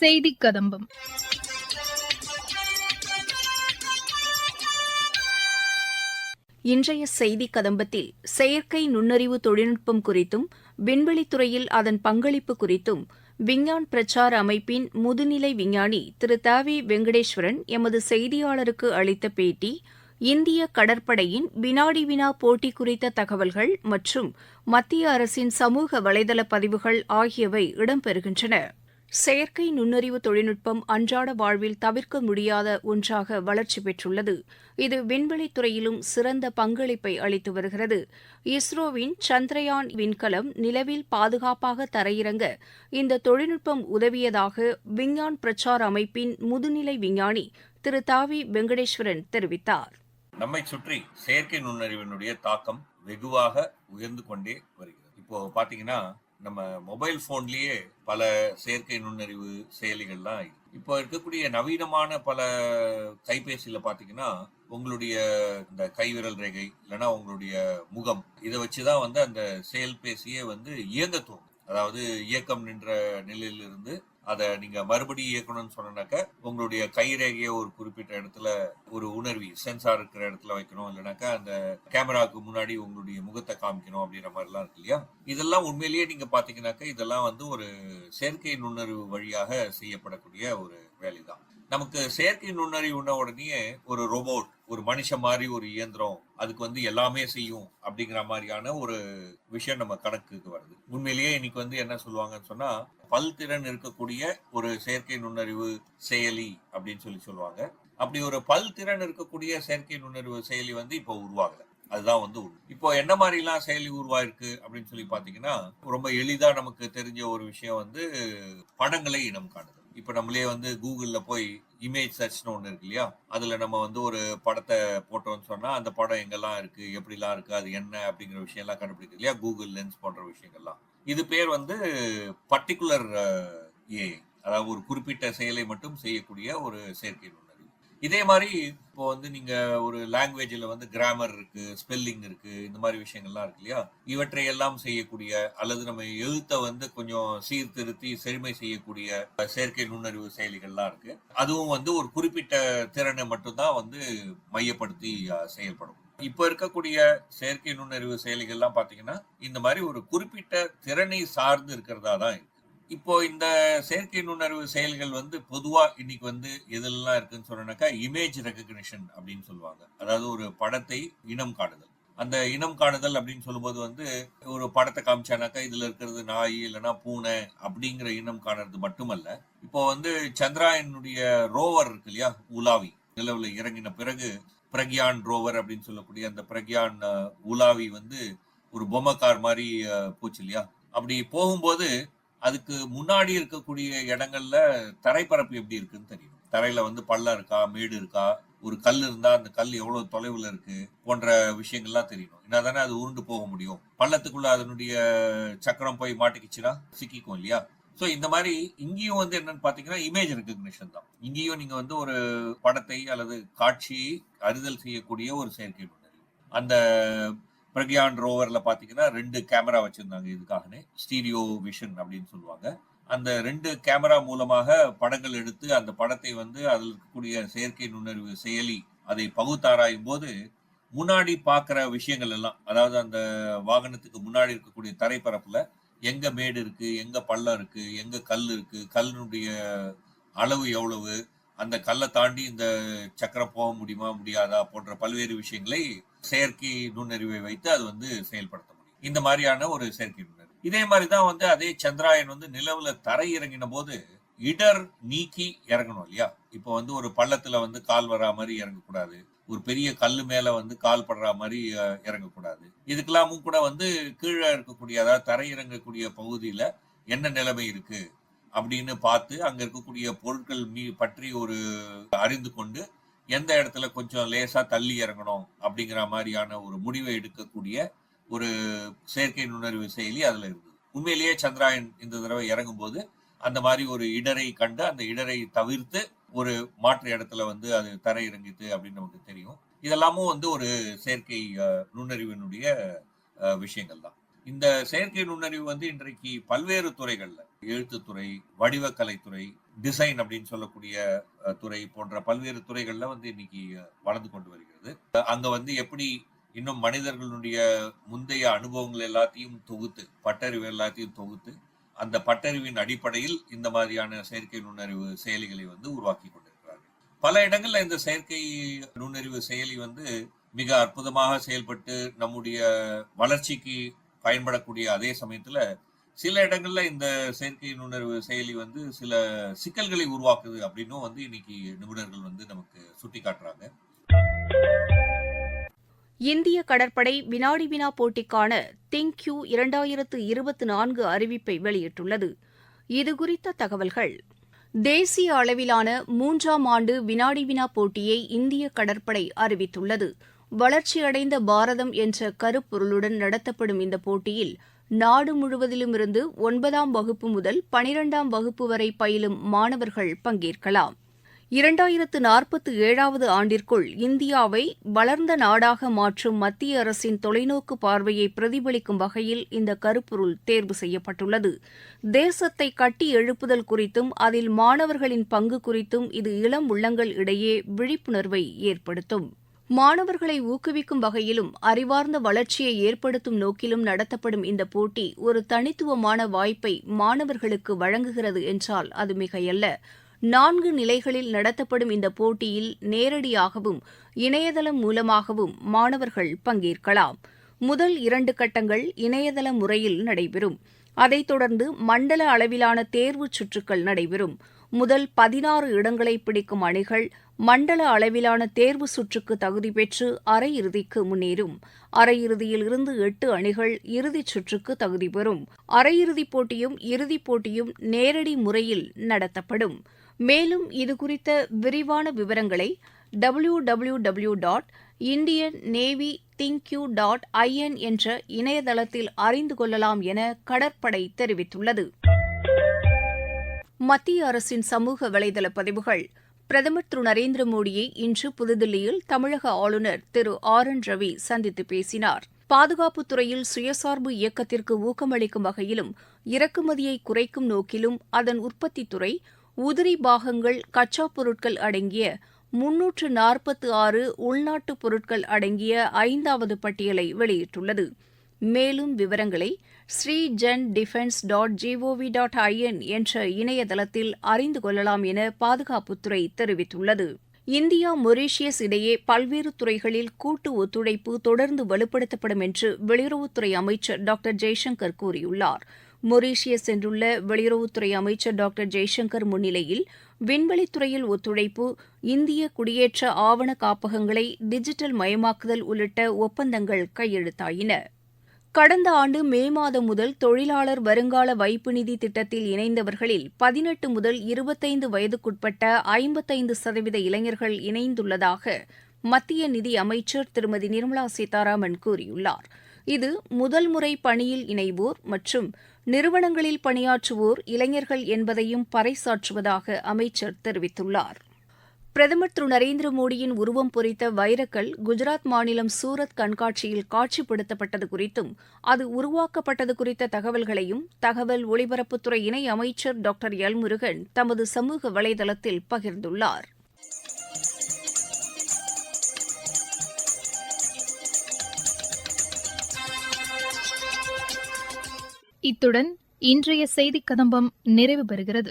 செய்தி கதம்பம். இன்றைய செய்தி கதம்பத்தில் செயற்கை நுண்ணறிவு தொழில்நுட்பம் குறித்தும் விண்வெளித்துறையில் அதன் பங்களிப்பு குறித்தும் விஞ்ஞான் பிரச்சார அமைப்பின் முதுநிலை விஞ்ஞானி திரு. தாவி வெங்கடேஸ்வரன் எமது செய்தியாளருக்கு அளித்த பேட்டி இந்திய கடற்படையின் வினாடி வினா போட்டி குறித்த தகவல்கள் மற்றும் மத்திய அரசின் சமூக வலைதள பதிவுகள் ஆகியவை இடம்பெறுகின்றன. செயற்கை நுண்ணறிவு தொழில்நுட்பம் அன்றாட வாழ்வில் தவிர்க்க முடியாத ஒன்றாக வளர்ச்சி பெற்றுள்ளது. இது விண்வெளித் துறையிலும் சிறந்த பங்களிப்பை அளித்து வருகிறது. இஸ்ரோவின் சந்திரயான் விண்கலம் நிலவில் பாதுகாப்பாக தரையிறங்க இந்த தொழில்நுட்பம் உதவியதாக விஞ்ஞான் பிரச்சார அமைப்பின் முதுநிலை விஞ்ஞானி திரு தாவி வெங்கடேஸ்வரன் தெரிவித்தார். நம்மை சுற்றி செயற்கை நுண்ணறிவினுடைய தாக்கம் வெகுவாக உயர்ந்து கொண்டே வருகிறது. இப்போ பாத்தீங்கன்னா நம்ம மொபைல் போன்லயே பல செயற்கை நுண்ணறிவு செயலிகள்லாம் இப்போ இருக்கக்கூடிய நவீனமான பல கைபேசியில பாத்தீங்கன்னா உங்களுடைய இந்த கைவிரல் ரேகை இல்லைன்னா உங்களுடைய முகம் இதை வச்சுதான் வந்து அந்த செயல்பேசியே வந்து இயங்க தோணும். அதாவது இயக்கம் நின்ற நிலையிலிருந்து அதை நீங்க மறுபடியும் இயக்கணும்னு சொன்னாக்க உங்களுடைய கைரேகையை ஒரு குறிப்பிட்ட இடத்துல ஒரு உணர்வி சென்சார் இருக்கிற இடத்துல வைக்கணும். இல்லைனாக்கா அந்த கேமராவுக்கு முன்னாடி உங்களுடைய முகத்தை காமிக்கணும் அப்படின்ற மாதிரிலாம் இருக்கு இல்லையா? இதெல்லாம் உண்மையிலேயே நீங்க பாத்தீங்கன்னாக்கா இதெல்லாம் வந்து ஒரு செயற்கை நுண்ணறிவு வழியாக செய்யப்படக்கூடிய ஒரு வேலை தான் நமக்கு செயற்கை நுண்ணறிவுன உடனே ஒரு ரோபோட் ஒரு மனுஷன் மாதிரி ஒரு இயந்திரம் அதுக்கு வந்து எல்லாமே செய்யும் அப்படிங்கிற மாதிரியான ஒரு விஷயம் நம்ம கணக்குக்கு வருது. உண்மையிலேயே இன்னைக்கு வந்து என்ன சொல்லுவாங்கன்னு சொன்னா பல்திறன் இருக்கக்கூடிய ஒரு செயற்கை நுண்ணறிவு செயலி அப்படின்னு சொல்லி சொல்லுவாங்க. அப்படி ஒரு பல்திறன் இருக்கக்கூடிய செயற்கை நுண்ணறிவு செயலி வந்து இப்போ உருவாகல. அதுதான் வந்து இப்போ என்ன மாதிரிலாம் செயலி உருவாயிருக்கு அப்படின்னு சொல்லி பாத்தீங்கன்னா ரொம்ப எளிதா நமக்கு தெரிஞ்ச ஒரு விஷயம் வந்து படங்களை இனம் காணுது. இப்போ நம்மளே வந்து கூகுளில் போய் இமேஜ் சர்ச்னு ஒன்று இருக்கு இல்லையா? அதில் நம்ம வந்து ஒரு படத்தை போட்டோம்னு சொன்னால் அந்த படம் எங்கெல்லாம் இருக்குது எப்படிலாம் இருக்குது அது என்ன அப்படிங்கிற விஷயம்லாம் எல்லாம் கண்டுபிடிக்குது இல்லையா? கூகுள் லென்ஸ் போன்ற விஷயங்கள்லாம். இது பேர் வந்து பர்டிகுலர் ஏ uh, அதாவது ஒரு குறிப்பிட்ட செயலை மட்டும் செய்யக்கூடிய ஒரு செயற்கை நுண்ணறிவு இதே மாதிரி இப்போ வந்து நீங்க ஒரு லாங்குவேஜ்ல வந்து கிராமர் இருக்கு ஸ்பெல்லிங் இருக்கு இந்த மாதிரி விஷயங்கள்லாம் இருக்கு இல்லையா? இவற்றை எல்லாம் செய்யக்கூடிய அல்லது நம்ம எழுத்தை வந்து கொஞ்சம் சீர்திருத்தி செழுமை செய்யக்கூடிய செயற்கை நுண்ணறிவு செயலிகள்லாம் இருக்கு. அதுவும் வந்து ஒரு குறிப்பிட்ட திறனை மட்டும்தான் வந்து மையப்படுத்தி செயல்படும். இப்போ இருக்கக்கூடிய செயற்கை நுண்ணறிவு செயலிகள்லாம் பாத்தீங்கன்னா இந்த மாதிரி ஒரு குறிப்பிட்ட திறனை சார்ந்து இருக்கிறதா தான் இருக்கு. இப்போ இந்த செயற்கை நுண்ணறிவு செயல்கள் வந்து பொதுவா இன்னைக்கு வந்து எதெல்லாம் இருக்குன்னு சொன்னாக்கா இமேஜ் ரெகக்னிஷன் அப்படின்னு சொல்லுவாங்க. அதாவது ஒரு படத்தை இனம் காணுதல். அந்த இனம் காணுதல் அப்படின்னு சொல்லும்போது வந்து ஒரு படத்தை காமிச்சானாக்கா இதுல இருக்கிறது நாய் இல்லைன்னா பூனை அப்படிங்கிற இனம் காணுறது மட்டுமல்ல. இப்போ வந்து சந்திராயனுடைய ரோவர் இருக்கு இல்லையா உலாவி. நிலவுல இறங்கின பிறகு பிரக்யான் ரோவர் அப்படின்னு சொல்லக்கூடிய அந்த பிரக்யான் உலாவி வந்து ஒரு பொம்மை கார் மாதிரி போச்சு இல்லையா? அப்படி போகும்போது அதுக்கு முன்னாடி இருக்கக்கூடிய இடங்கள்ல தரைப்பரப்பு எப்படி இருக்குன்னு தெரியும். தரையில வந்து பள்ளம் இருக்கா மேடு இருக்கா ஒரு கல் இருந்தா அந்த கல் எவ்வளவு தொலைவுல இருக்கு போன்ற விஷயங்கள்லாம் தெரியணும். என்னதானே அது உருண்டு போக முடியும். பள்ளத்துக்குள்ள அதனுடைய சக்கரம் போய் மாட்டிக்கிச்சுன்னா சிக்கிக்கும் இல்லையா? ஸோ இந்த மாதிரி இங்கேயும் வந்து என்னன்னு பாத்தீங்கன்னா இமேஜ் ரெக்கக்னிஷன் தான். இங்கேயும் நீங்க வந்து ஒரு படத்தை அல்லது காட்சியை அறிதல் செய்யக்கூடிய ஒரு செயற்கை நுண்ணறிவு. அந்த பிரக்யான் ரோவர்ல பாத்தீங்கன்னா ரெண்டு கேமரா வச்சிருந்தாங்க இதுக்காகனே. ஸ்டீரியோ விஷன் அப்படின்னு சொல்லுவாங்க. அந்த ரெண்டு கேமரா மூலமாக படங்கள் எடுத்து அந்த படத்தை வந்து அதில் இருக்கக்கூடிய செயற்கை நுண்ணறிவு செயலி அதை பகுத்தாராயும் போது முன்னாடி பார்க்குற விஷயங்கள் எல்லாம் அதாவது அந்த வாகனத்துக்கு முன்னாடி இருக்கக்கூடிய தரைப்பரப்பில் எங்க மேடு இருக்கு எங்க பள்ளம் இருக்கு எங்க கல் இருக்கு கல்லினுடைய அளவு எவ்வளவு அந்த கல்லை தாண்டி இந்த சக்கரம் போக முடியுமா முடியாதா போன்ற பல்வேறு விஷயங்களை செயற்கை நுண்ணறிவை வைத்து அது வந்து செயல்படுத்த முடியும். இந்த மாதிரியான ஒரு செயற்கை நுண்ணறிவு. இதே மாதிரி தான் வந்து அதே சந்திராயன் வந்து நிலவுல தரை இறங்கின போது இடர் நீக்கி இறங்கணும் இல்லையா? இப்போ வந்து ஒரு பள்ளத்துல வந்து கால் வரா மாதிரி இறங்கக்கூடாது. ஒரு பெரிய கல்லு மேல வந்து கால் படுற மாதிரி இறங்கக்கூடாது. இதுக்கெல்லாமும் கூட வந்து கீழே இருக்கக்கூடிய அதாவது தரை இறங்கக்கூடிய பகுதியில என்ன நிலைமை இருக்கு? அப்படின்னு பார்த்து அங்க இருக்கக்கூடிய பொருட்கள் மீ பற்றி ஒரு அறிந்து கொண்டு எந்த இடத்துல கொஞ்சம் லேசா தள்ளி இறங்கணும் அப்படிங்கிற மாதிரியான ஒரு முடிவை எடுக்கக்கூடிய ஒரு செயற்கை நுண்ணறிவு செயலி அதுல இருந்தது. உண்மையிலேயே சந்திராயன் இந்த தடவை இறங்கும் போது அந்த மாதிரி ஒரு இடரை கண்டு அந்த இடரை தவிர்த்து ஒரு மாற்று இடத்துல வந்து அது தரை இறங்கிட்டு அப்படின்னு நமக்கு தெரியும். இதெல்லாமும் வந்து ஒரு செயற்கை நுண்ணறிவினுடைய விஷயங்கள் தான் இந்த செயற்கை நுண்ணறிவு வந்து இன்றைக்கு பல்வேறு துறைகள்ல எழுத்துத்துறை வடிவக்கலைத்துறை டிசைன் அப்படின்னு சொல்லக்கூடிய துறை போன்ற பல்வேறு துறைகள்ல வந்து இன்னைக்கு வளர்ந்து கொண்டு வருகிறது. அங்கே அங்க வந்து எப்படி இன்னும் மனிதர்களுடைய முந்தைய அனுபவங்கள் எல்லாத்தையும் தொகுத்து பட்டறிவு எல்லாத்தையும் தொகுத்து அந்த பட்டறிவின் அடிப்படையில் இந்த மாதிரியான செயற்கை நுண்ணறிவு செயலிகளை வந்து உருவாக்கி கொண்டிருக்கிறார்கள். பல இடங்கள்ல இந்த செயற்கை நுண்ணறிவு செயலி வந்து மிக அற்புதமாக செயல்பட்டு நம்முடைய வளர்ச்சிக்கு பயன்படக்கூடிய அதே சமயத்துல சில இடங்கள்ல இந்த செயற்கை நுண்ணறிவு செயலி வந்து சில சிக்கல்களை உருவாக்குது அப்படின்னும் வந்து இன்னைக்கு நிபுணர்கள் வந்து நமக்கு சுட்டி காட்டுறாங்க இந்திய கடற்படை வினாடி வினா போட்டிக்கான திங்க் யூ இரண்டாயிரத்து இருபத்தி நான்கு அறிவிப்பை வெளியிட்டுள்ளது. இதுகுறித்த தகவல்கள். தேசிய அளவிலான மூன்றாம் ஆண்டு வினாடி வினா போட்டியை இந்திய கடற்படை அறிவித்துள்ளது. வளர்ச்சியடைந்த பாரதம் என்ற கருப்பொருளுடன் நடத்தப்படும் இந்த போட்டியில் நாடு முழுவதிலுமிருந்து ஒன்பதாம் வகுப்பு முதல் பனிரெண்டாம் வகுப்பு வரை பயிலும் மாணவர்கள் பங்கேற்கலாம். இரண்டாயிரத்து நாற்பத்து ஏழாவது ஆண்டிற்குள் இந்தியாவை வளர்ந்த நாடாக மாற்றும் மத்திய அரசின் தொலைநோக்கு பார்வையை பிரதிபலிக்கும் வகையில் இந்த கருப்பொருள் தேர்வு செய்யப்பட்டுள்ளது. தேசத்தை கட்டி எழுப்புதல் குறித்தும் அதில் மாணவர்களின் பங்கு குறித்தும் இது இளம் உள்ளங்கள் இடையே விழிப்புணர்வை ஏற்படுத்தும். மாணவர்களை ஊக்குவிக்கும் வகையிலும் அறிவார்ந்த வளர்ச்சியை ஏற்படுத்தும் நோக்கிலும் நடத்தப்படும் இந்த போட்டி ஒரு தனித்துவமான வாய்ப்பை மாணவர்களுக்கு வழங்குகிறது என்றால் அது மிகையல்ல. நான்கு நிலைகளில் நடத்தப்படும் இந்த போட்டியில் நேரடியாகவும் இணையதளம் மூலமாகவும் மாணவர்கள் பங்கேற்கலாம். முதல் இரண்டு கட்டங்கள் இணையதள முறையில் நடைபெறும். அதைத் தொடர்ந்து மண்டல அளவிலான தேர்வுச் சுற்றுக்கள் நடைபெறும். முதல் பதினாறு இடங்களை பிடிக்கும் அணிகள் மண்டல அளவிலான தேர்வு சுற்றுக்கு தகுதி பெற்று அரையிறுதிக்கு முன்னேறும். அரையிறுதியில் இருந்து எட்டு அணிகள் இறுதிச் சுற்றுக்கு தகுதி பெறும். அரையிறுதிப் போட்டியும் இறுதிப் போட்டியும் நேரடி முறையில் நடத்தப்படும். மேலும் இதுகுறித்த விரிவான விவரங்களை W W W dot Indian navy திங்க்யூ dot IN என்ற இணையதளத்தில் அறிந்து கொள்ளலாம் என கடற்படை தெரிவித்துள்ளது. மத்திய அரசின் சமூக வலைதள பதிவுகள். பிரதமர் திரு நரேந்திர மோடியை இன்று புதுதில்லியில் தமிழக ஆளுநர் திரு ஆர் என் ரவி சந்தித்து பேசினார். பாதுகாப்புத் துறையில் சுயசார்பு இயக்கத்திற்கு ஊக்கமளிக்கும் வகையிலும் இறக்குமதியை குறைக்கும் நோக்கிலும் அதன் உற்பத்தித் துறை உதிரி பாகங்கள் கச்சா பொருட்கள் அடங்கிய முன்னூற்று நாற்பத்து ஆறு உள்நாட்டு பொருட்கள் அடங்கிய ஐந்தாவது பட்டியலை வெளியிட்டுள்ளது. மேலும் விவரங்களை ஸ்ரீ gen defence dot G O V dot I N என்ற இணையதளத்தில் அறிந்து கொள்ளலாம் என பாதுகாப்புத்துறை தெரிவித்துள்ளது. இந்தியா மொரீஷியஸ் இடையே பல்வேறு துறைகளில் கூட்டு ஒத்துழைப்பு தொடர்ந்து வலுப்படுத்தப்படும் என்று வெளியுறவுத்துறை அமைச்சர் டாக்டர் ஜெய்சங்கர் கூறியுள்ளார். மொரீஷியஸ் சென்றுள்ள வெளியுறவுத்துறை அமைச்சர் டாக்டர் ஜெய்சங்கர் முன்னிலையில் விண்வெளித்துறையில் ஒத்துழைப்பு இந்திய குடியேற்ற ஆவண காப்பகங்களை டிஜிட்டல் மயமாக்குதல் உள்ளிட்ட ஒப்பந்தங்கள் கையெழுத்தாயின. கடந்த ஆண்டு மே மாதம் முதல் தொழிலாளர் வருங்கால வைப்பு நிதி திட்டத்தில் இணைந்தவர்களில் பதினெட்டு முதல் இருபத்தைந்து வயதுக்குட்பட்ட ஐம்பத்தைந்து சதவீத இளைஞர்கள் இணைந்துள்ளதாக மத்திய நிதி அமைச்சர் திருமதி நிர்மலா சீதாராமன் கூறியுள்ளார். இது முதல் முறை பணியில் இணைவோர் மற்றும் நிறுவனங்களில் பணியாற்றுவோர் இளைஞர்கள் என்பதையும் பறைசாற்றுவதாக அமைச்சர் தெரிவித்துள்ளார். பிரதமர் திரு நரேந்திர மோடியின் உருவம் பொறித்த வைரக்கல் குஜராத் மாநிலம் சூரத் கண்காட்சியில் காட்சிப்படுத்தப்பட்டது குறித்தும் அது உருவாக்கப்பட்டது குறித்த தகவல்களையும் தகவல் ஒலிபரப்புத்துறை இணை அமைச்சர் டாக்டர் எல் முருகன் தமது சமூக வலைதளத்தில் பகிர்ந்துள்ளார். இத்துடன் இன்றைய செய்திக் கதம்பம் நிறைவு பெறுகிறது.